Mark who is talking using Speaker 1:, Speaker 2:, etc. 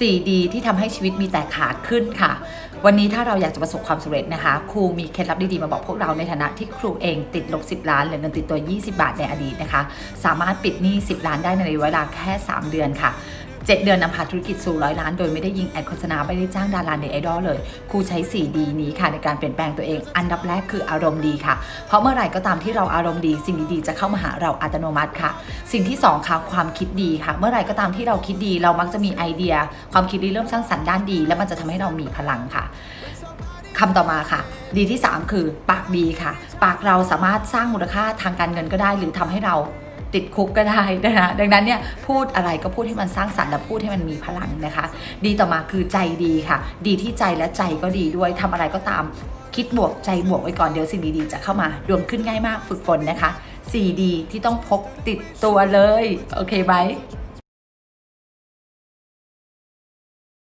Speaker 1: 4D ที่ทำให้ชีวิตมีแต่ขาขึ้นค่ะ วันนี้ถ้าเราอยากจะประสบความสำเร็จนะคะ ครูมีเคล็ดลับดีๆมาบอกพวกเราในฐานะที่ครูเองติดลบ 10 ล้านหรือเงินติดตัว 20 บาทในอดีตนะคะ สามารถปิดหนี้ 10 ล้านได้ในระยะเวลาแค่ 3 เดือนค่ะ 7 เดือนนำพาธุรกิจสู่ร้อยล้าน โดยไม่ได้ยิงแอดโฆษณาไม่ได้จ้างดาราเน็ตไอดอลเลย ครูใช้ 4D นี้ค่ะในการเปลี่ยนแปลงตัวเอง อันดับแรกคืออารมณ์ดีค่ะ เพราะเมื่อไหร่ก็ตามที่เราอารมณ์ดี สิ่งดีๆจะเข้ามาหาเราอัตโนมัติค่ะ สิ่งที่สองค่ะ ความคิดดีค่ะ เมื่อไหร่ก็ตามที่เราคิดดี เรามักจะมีไอเดีย ความคิดดีเริ่มสร้างสรรค์ด้านดี และมันจะทำให้เรามีพลังค่ะคำต่อมาค่ะ ดีที่ 3 คือปากดีค่ะ ปากเราสามารถสร้างมูลค่าทางการเงินก็ได้ หรือทำให้เรา ติดคุกก็ได้นะคะดังนั้นเนี่ยพูดอะไรก็พูดให้มันสร้างสรรค์และพูดให้มันมีพลังนะคะ ดีต่อมาคือใจดีค่ะ ดีที่ใจและใจก็ดีด้วยทำอะไรก็ตามคิดบวกใจบวกไว้ก่อนเดี๋ยวสิ่งดีๆจะเข้ามาดวงขึ้นง่ายมากฝึกฝนนะคะ 4D ที่ต้องพกติดตัวเลย โอเคไหม